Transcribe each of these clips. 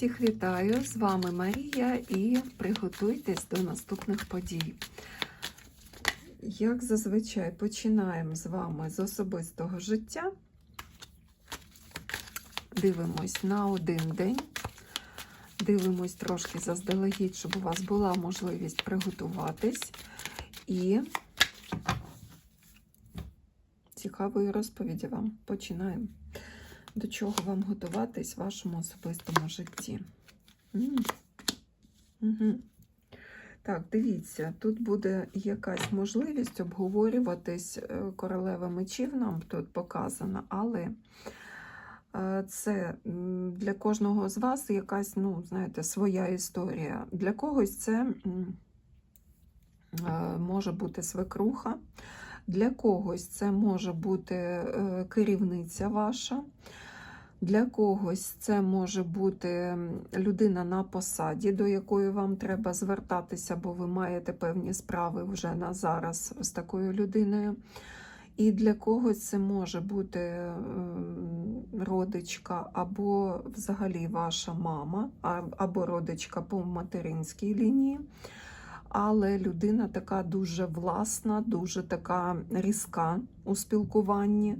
Всіх вітаю! З вами Марія і приготуйтесь до наступних подій. Як зазвичай, починаємо з вами з особистого життя. Дивимось на один день. Дивимось трошки заздалегідь, щоб у вас була можливість приготуватись. І цікавої розповіді вам починаємо. До чого вам готуватись в вашому особистому житті? Угу. Так, дивіться, тут буде якась можливість обговорюватись е, королева мечів, нам тут показана, але е, це для кожного з вас якась, ну, знаєте, своя історія. Для когось це е, може бути свекруха, для когось це може бути керівниця ваша. Для когось це може бути людина на посаді, до якої вам треба звертатися, бо ви маєте певні справи вже на зараз з такою людиною. І для когось це може бути родичка, або взагалі ваша мама, або родичка по материнській лінії. Але людина така дуже власна, дуже така різка у спілкуванні.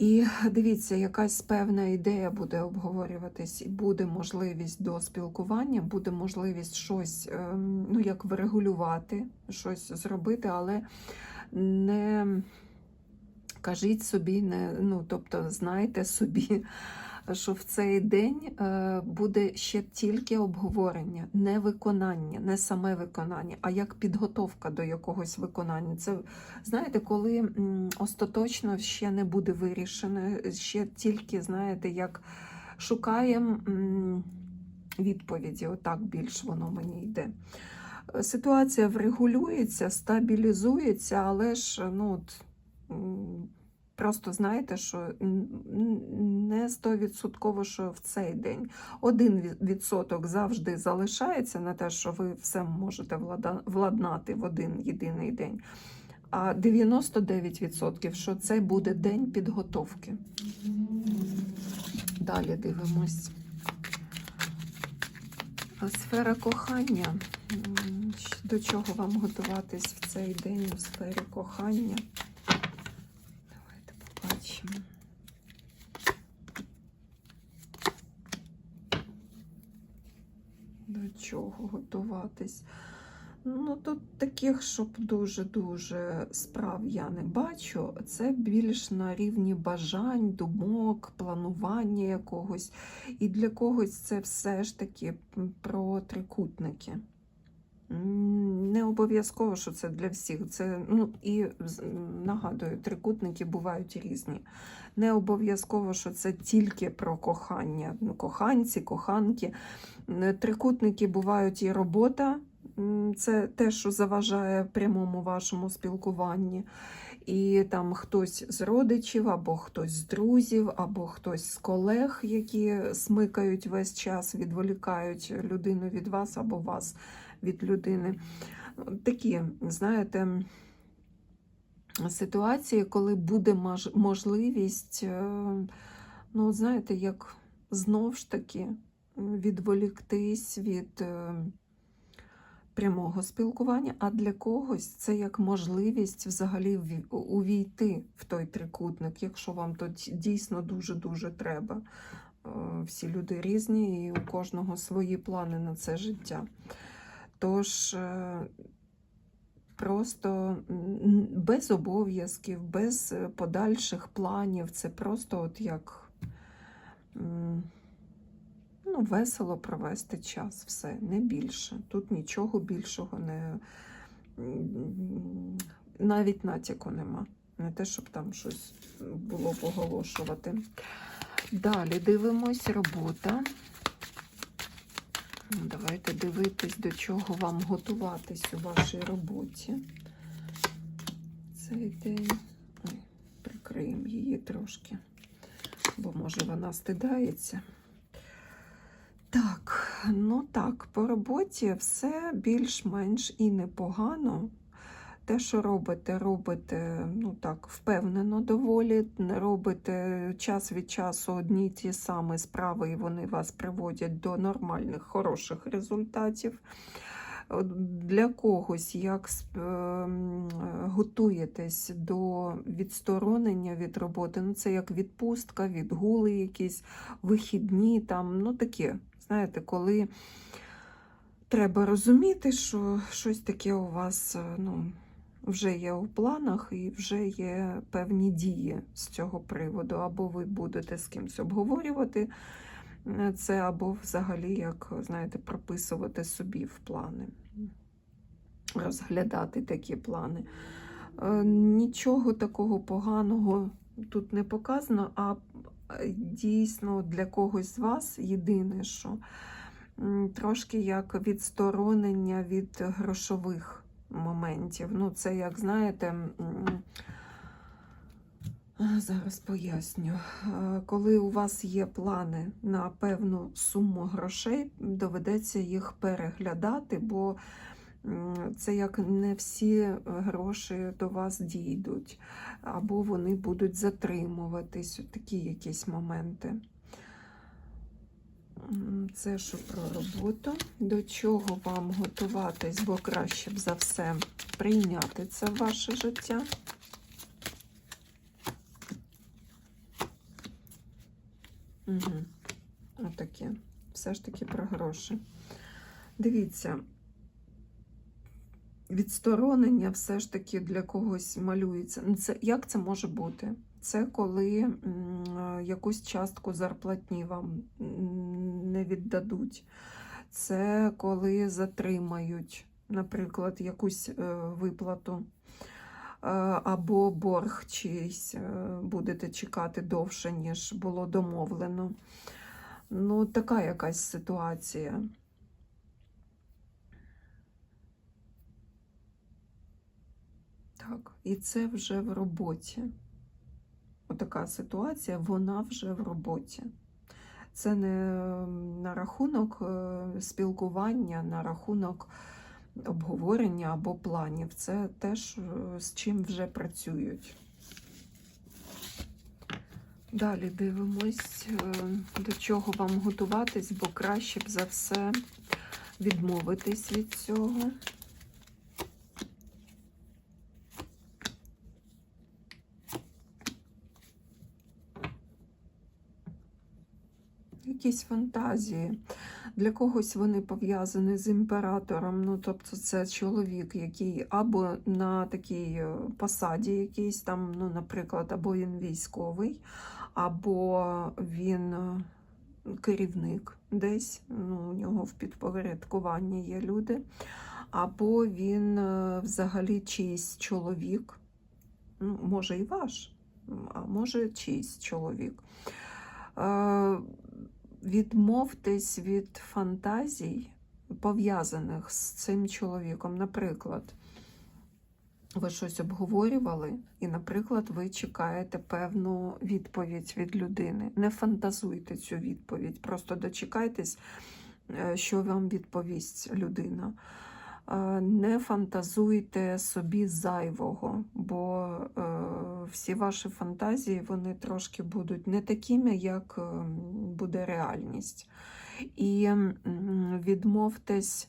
І дивіться, якась певна ідея буде обговорюватись, і буде можливість до спілкування, буде можливість щось ем, ну, як врегулювати, щось зробити, але не кажіть собі, не, ну, тобто знайте собі, що в цей день е, буде ще тільки обговорення, не виконання, не саме виконання, а як підготовка до якогось виконання. Це знаєте, коли остаточно ще не буде вирішено, ще тільки, знаєте, як шукаємо відповіді, отак більш воно мені йде. Ситуація врегулюється, стабілізується, але ж ну, от, просто знаєте, що не стовідсотково, що в цей день. Один відсоток завжди залишається на те, що ви все можете владнати в один єдиний день. А 99% що це буде день підготовки. Далі дивимось. Сфера кохання. До чого вам готуватись в цей день у сфері кохання? Побачимо. До чого готуватись? Ну, тут таких, щоб дуже-дуже справ я не бачу. Це більш на рівні бажань, думок, планування якогось. І для когось це все ж таки про трикутники. Не обов'язково, що це для всіх. Це, ну, і нагадую, трикутники бувають різні. Не обов'язково, що це тільки про кохання. Ну, коханці, коханки. Трикутники бувають і робота, це те, що заважає прямому вашому спілкуванні. І там хтось з родичів, або хтось з друзів, або хтось з колег, які смикають весь час, відволікають людину від вас або вас від людини. Такі, знаєте, ситуації, коли буде можливість, е, ну, знаєте, як знов ж таки відволіктись від е, прямого спілкування, а для когось це як можливість взагалі увійти в той трикутник, якщо вам то дійсно дуже-дуже треба. Е, Всі люди різні, і у кожного свої плани на це життя. Тож е, просто без обов'язків, без подальших планів, це просто от як весело провести час, все, не більше. Тут нічого більшого не навіть натяку нема. Не те, щоб там щось було поголошувати. Далі дивимось робота. Ну, Давайте дивитись, до чого вам готуватись у вашій роботі. Цей день. Ой, прикриємо її трошки, бо може вона стидається. Ну так, по роботі все більш-менш і непогано. Те, що робите, робите ну так, впевнено доволі, робите час від часу одні ті самі справи, і вони вас приводять до нормальних, хороших результатів. Для когось, як ем, готуєтесь до відсторонення від роботи, ну це як відпустка, відгули якісь, вихідні, там, ну таке, знаєте, коли треба розуміти, що щось таке у вас е, ну, вже є у планах і вже є певні дії з цього приводу. Або ви будете з кимось обговорювати е, це, або взагалі, як знаєте, прописувати собі в плани, розглядати такі плани. Е, Нічого такого поганого тут не показано, а дійсно для когось з вас єдине, що трошки як відсторонення від грошових моментів. Ну, це, як знаєте, зараз поясню. Е, Коли у вас є плани на певну суму грошей, доведеться їх переглядати, бо це як не всі гроші до вас дійдуть, або вони будуть затримуватись, такі якісь моменти. Це що про роботу. До чого вам готуватись, бо краще б за все прийняти це в ваше життя. Угу. Отаке. Все ж таки про гроші. Дивіться, відсторонення все ж таки для когось малюється. Ну, Це, як це може бути? Це коли е, якусь частку зарплатні вам не віддадуть. Це коли затримають, наприклад, якусь е, виплату. Е, Або борг чийсь будете чекати довше, ніж було домовлено. Ну, така якась ситуація. Так, і це вже в роботі. Отака ситуація, вона вже в роботі. Це не на рахунок е, спілкування, на рахунок обговорення або планів. Це теж з чим вже працюють. Далі дивимось, е, до чого вам готуватись, бо краще б за все відмовитись від цього. Якісь фантазії. Для когось вони пов'язані з імператором. Ну, тобто, це чоловік, який або на такій е, посаді, якийсь там, ну, наприклад, або він військовий, або він е, керівник десь. Ну, у нього в підпорядкуванні є люди, або він е, взагалі чийсь чоловік, ну, може і ваш, а може чийсь чоловік. Відмовтесь від фантазій, пов'язаних з цим чоловіком. Наприклад, ви щось обговорювали, і, наприклад, ви чекаєте певну відповідь від людини. Не фантазуйте цю відповідь, просто дочекайтесь, е, що вам відповість людина. Не фантазуйте собі зайвого, бо е, всі ваші фантазії вони трошки будуть не такими, як е, буде реальність. І відмовтесь,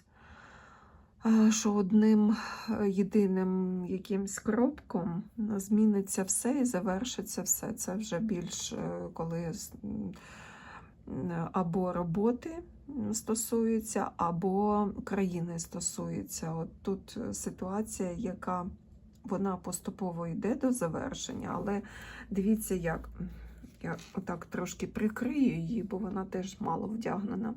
що одним е, єдиним якимсь кропком зміниться все і завершиться все. Це вже більш коли або роботи стосується, або країни стосується. От тут е, ситуація, яка вона поступово йде до завершення, але дивіться, як я отак трошки прикрию її, бо вона теж мало вдягнена.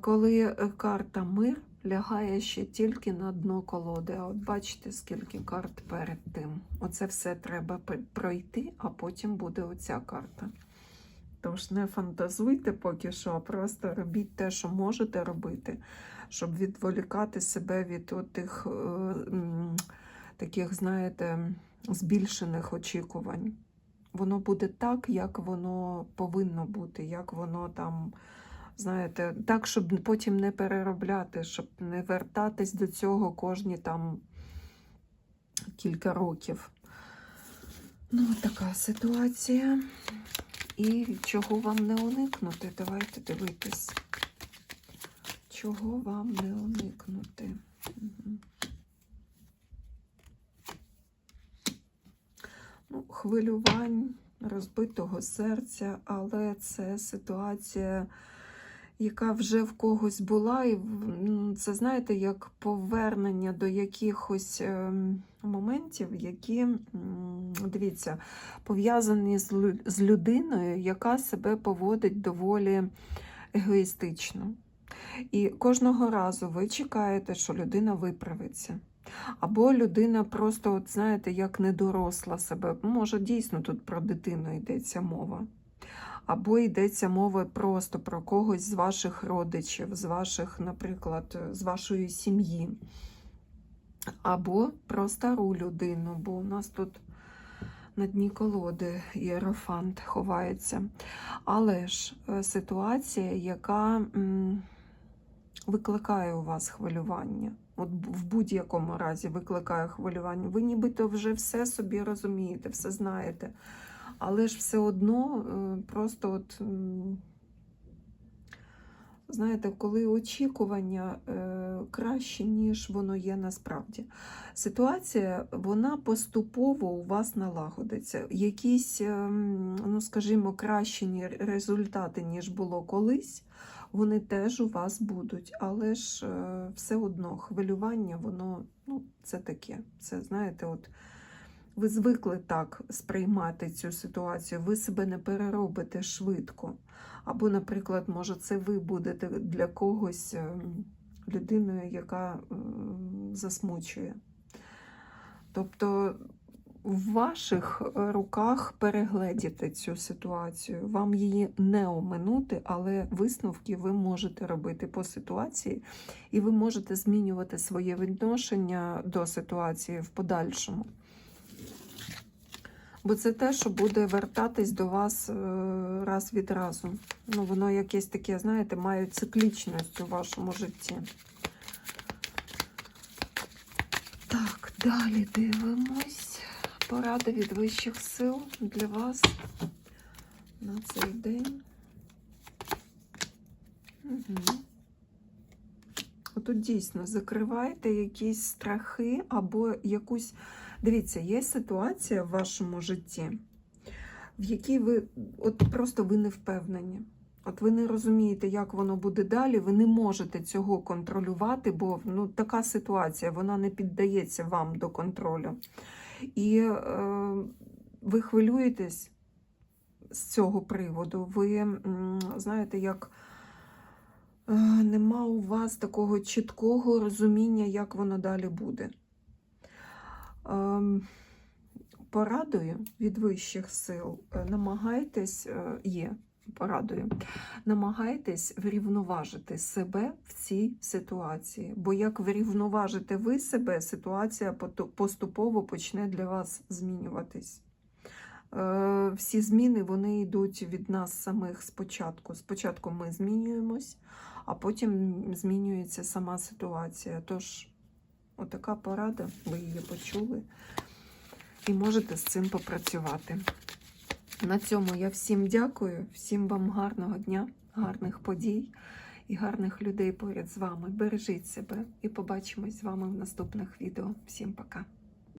Коли карта мир лягає ще тільки на дно колоди. А от бачите, скільки карт перед тим. Оце все треба пройти, а потім буде оця карта. Тож не фантазуйте поки що, а просто робіть те, що можете робити, щоб відволікати себе від тих таких, знаєте, збільшених очікувань. Воно буде так, як воно повинно бути, як воно там, знаєте, так, щоб потім не переробляти, щоб не вертатись до цього кожні там кілька років. Ну, така ситуація. І чого вам не уникнути? Давайте дивитись. Чого вам не уникнути? Мгм. Ну, хвилювань, розбитого серця, але це ситуація, яка вже в когось була, і це знаєте, як повернення до якихось ем, моментів, які, дивіться, пов'язані з людиною, яка себе поводить доволі егоїстично. І кожного разу ви чекаєте, що людина виправиться. Або людина просто, от знаєте, як недоросла себе. Може, дійсно тут про дитину йдеться мова. Або йдеться мова просто про когось з ваших родичів, з ваших, наприклад, з вашої сім'ї. Або про стару людину, бо у нас тут на дні колоди єрофант ховається. Але ж е, ситуація, яка викликає у вас хвилювання. От в будь-якому разі викликає хвилювання. Ви нібито вже все собі розумієте, все знаєте. Але ж все одно е, просто от. Знаєте, коли очікування е, краще, ніж воно є насправді. Ситуація, вона поступово у вас налагодиться. Якісь, ем, ну скажімо, кращі результати, ніж було колись, вони теж у вас будуть. Але ж е, все одно хвилювання, воно ну, це таке. Це знаєте, от ви звикли так сприймати цю ситуацію, ви себе не переробите швидко. Або, наприклад, може, це ви будете для когось ем, людиною, яка ем, засмучує. Тобто в ваших е, руках перегледіти цю ситуацію. Вам її не оминути, але висновки ви можете робити по ситуації, і ви можете змінювати своє відношення до ситуації в подальшому. Бо це те, що буде вертатись до вас е, раз від разу. Ну, воно якесь таке, знаєте, має циклічність у вашому житті. Так, далі дивимось. Порада від вищих сил для вас на цей день. Угу. Отут дійсно закривайте якісь страхи або якусь. Дивіться, є ситуація в вашому житті, в якій ви от просто ви не впевнені. От ви не розумієте, як воно буде далі, ви не можете цього контролювати, бо ну, така ситуація вона не піддається вам до контролю. І е, ви хвилюєтесь з цього приводу. Ви знаєте, як е, нема у вас такого чіткого розуміння, як воно далі буде. Ем, Порадою від вищих сил е, намагайтесь, е, є порадою, намагайтесь врівноважити себе в цій ситуації. Бо як врівноважите ви себе, ситуація поступово почне для вас змінюватись. Е, Всі зміни вони йдуть від нас самих спочатку. Спочатку ми змінюємось, а потім змінюється сама ситуація. Тож, отака порада, ви її почули і можете з цим попрацювати. На цьому я всім дякую, всім вам гарного дня, гарних подій і гарних людей поряд з вами. Бережіть себе і побачимось з вами в наступних відео. Всім пока!